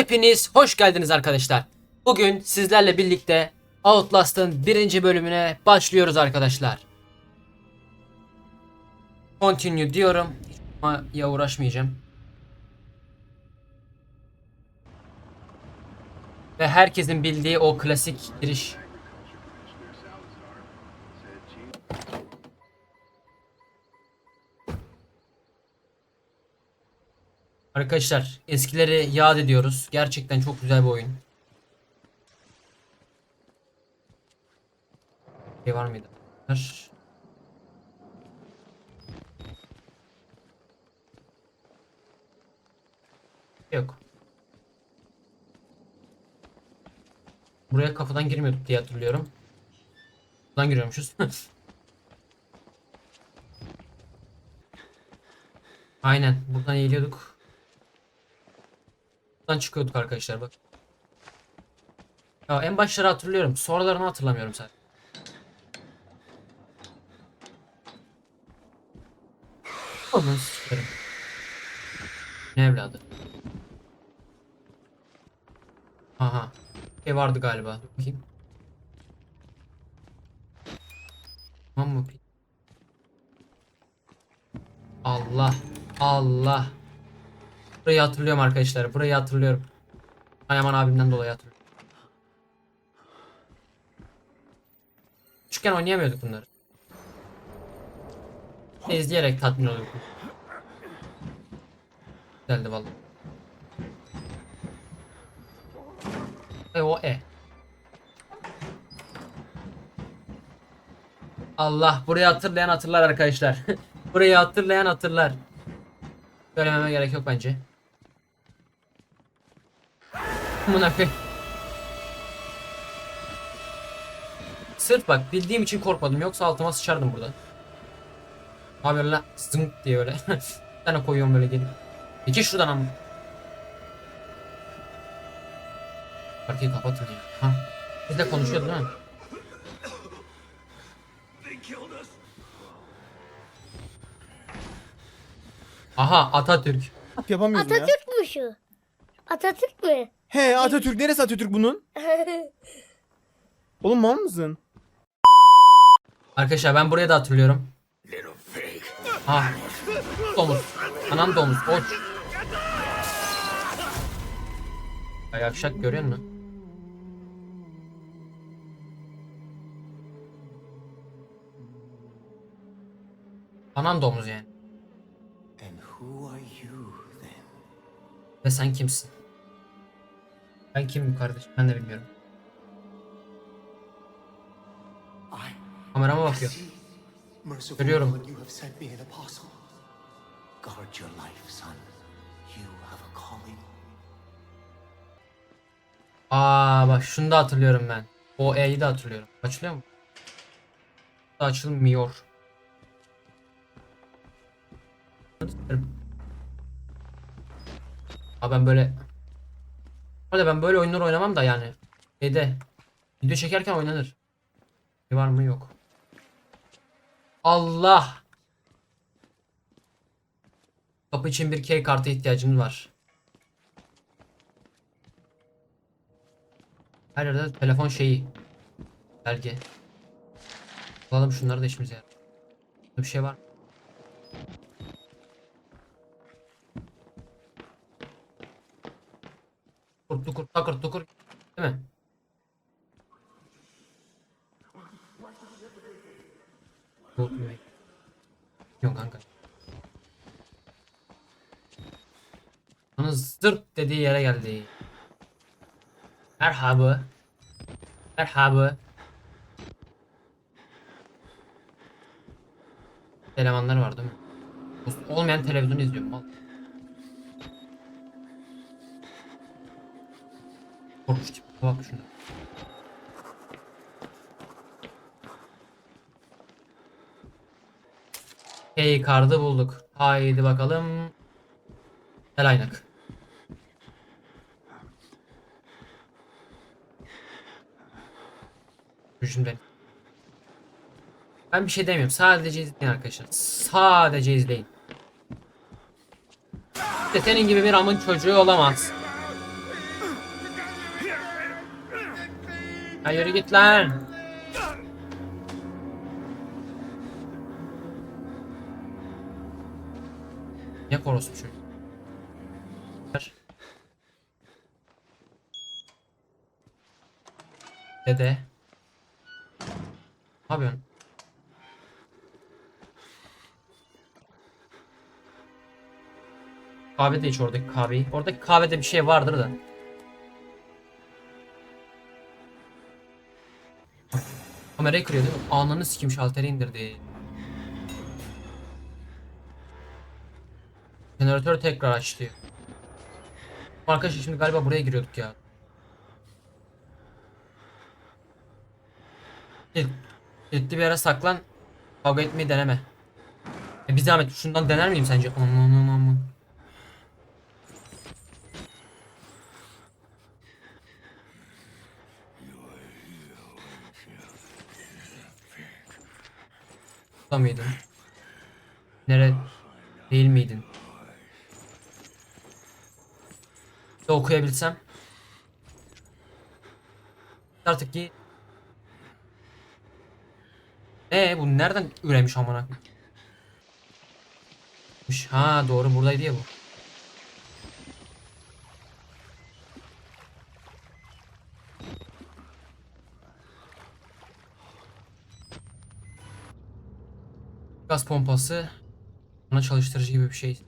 Hepiniz hoş geldiniz arkadaşlar. Bugün sizlerle birlikte Outlast'ın birinci bölümüne başlıyoruz arkadaşlar. Continue diyorum. Ama ya uğraşmayacağım. Ve herkesin bildiği o klasik giriş. Arkadaşlar eskileri yad ediyoruz. Gerçekten çok güzel bir oyun. Şey var mıydı? Var. Yok. Buraya kafadan girmiyorduk diye hatırlıyorum. Buradan giriyormuşuz. Aynen. Buradan eğiliyorduk. Buradan çıkıyorduk arkadaşlar bak. Ya en başları hatırlıyorum. Sonralarını hatırlamıyorum sadece. Onu sikerim. Ne evladı? Aha. Şey vardı galiba. Dur bakayım. Tamam mı? Allah. Allah. Burayı hatırlıyorum arkadaşlar. Burayı hatırlıyorum. Ayaman abimden dolayı hatırlıyorum. Küçükken oynayamıyorduk bunları. İzleyerek tatmin oluyorduk. Güzeldi vallahi. E o e. Allah burayı hatırlayan hatırlar arkadaşlar. burayı hatırlayan hatırlar. Söylememe gerek yok bence. Amına koyayım. Sırf bak bildiğim için korkmadım yoksa altıma sıçardım burada. Abi la zınk diye öyle. Bir tane koyuyorum böyle gelip. Peki şuradan ama. Şarkıyı kapatın ya. Ha. Biz de konuşuyorduk değil mi? Aha Atatürk. Yapamıyoruz ya. Atatürk mü şu? Atatürk mü? He Atatürk neresi Atatürk bunun? Oğlum mal mısın? Arkadaşlar ben burayı da hatırlıyorum. Ah. Domuz. Anam domuz. Koç. Ay akşak görüyor musun? Anam domuz yani. And who are you then? Ve sen kimsin? Ben kimim kardeşim? Ben de bilmiyorum. Kamerama bakıyor. Görüyorum. Guard your life, son. You have a calling. Aa bak şunu da hatırlıyorum ben. O E'yi de hatırlıyorum. Açılıyor mu? Da açılmıyor. Aa ben böyle Hadi ben böyle oyunlar oynamam da yani. Şeyde video çekerken oynanır. Ne var mı yok. Allah. Kapı için bir key kartı ihtiyacımız var. Her yerde telefon şeyi. Belge. Alalım şunları da işimize yarar. Bir şey var. Kurt tukur takır tukur. Değil mi? Bu Yok kanka. Onun zırt dediği yere geldi. Merhaba. Merhaba. Elemanlar var değil mi? Olmayan televizyon izliyorum. Al. Korkunç tip. Bak şuna. Hey kardı bulduk. Haydi bakalım. El aynak. Yüzümden. Ben bir şey demiyorum. Sadece izleyin arkadaşlar. Sadece izleyin. İşte senin gibi bir amın çocuğu olamaz. Ha yürü git lan. Ne korospu çocuk? Dede. Ne yapıyorsun? Kahve de iç oradaki kahveyi. Oradaki kahvede bir şey vardır da. Kamerayı kırıyor değil mi? Ananı sikim şalteri indirdi. Jeneratörü tekrar aç diyor. Arkadaşlar şimdi galiba buraya giriyorduk ya. Kilitli bir yere saklan. Kavga etmeyi deneme. E bir zahmet şundan dener miyim sence? Aman aman aman. Burada mıydın? Nere? Değil miydin? De okuyabilsem. Artık ki. Ee bu nereden üremiş amına? Ha doğru buradaydı ya bu. Gaz pompası. Bana çalıştırıcı gibi bir şey.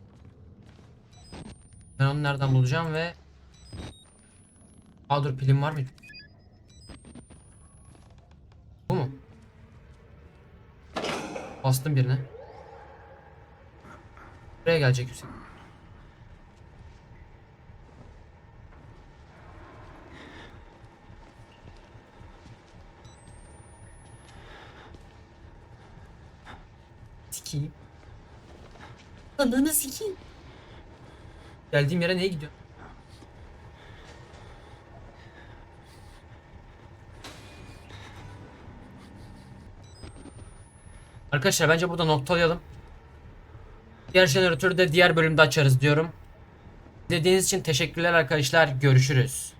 Ben onu nereden bulacağım ve... Aa dur pilim var mı? Bu mu? Bastım birine. Buraya gelecek Hüseyin. Sikiyim. Ananı sikiyim. Geldiğim yere niye gidiyor? Arkadaşlar bence burada noktalayalım. Diğer jeneratörü de diğer bölümde açarız diyorum. Dediğiniz için teşekkürler arkadaşlar. Görüşürüz.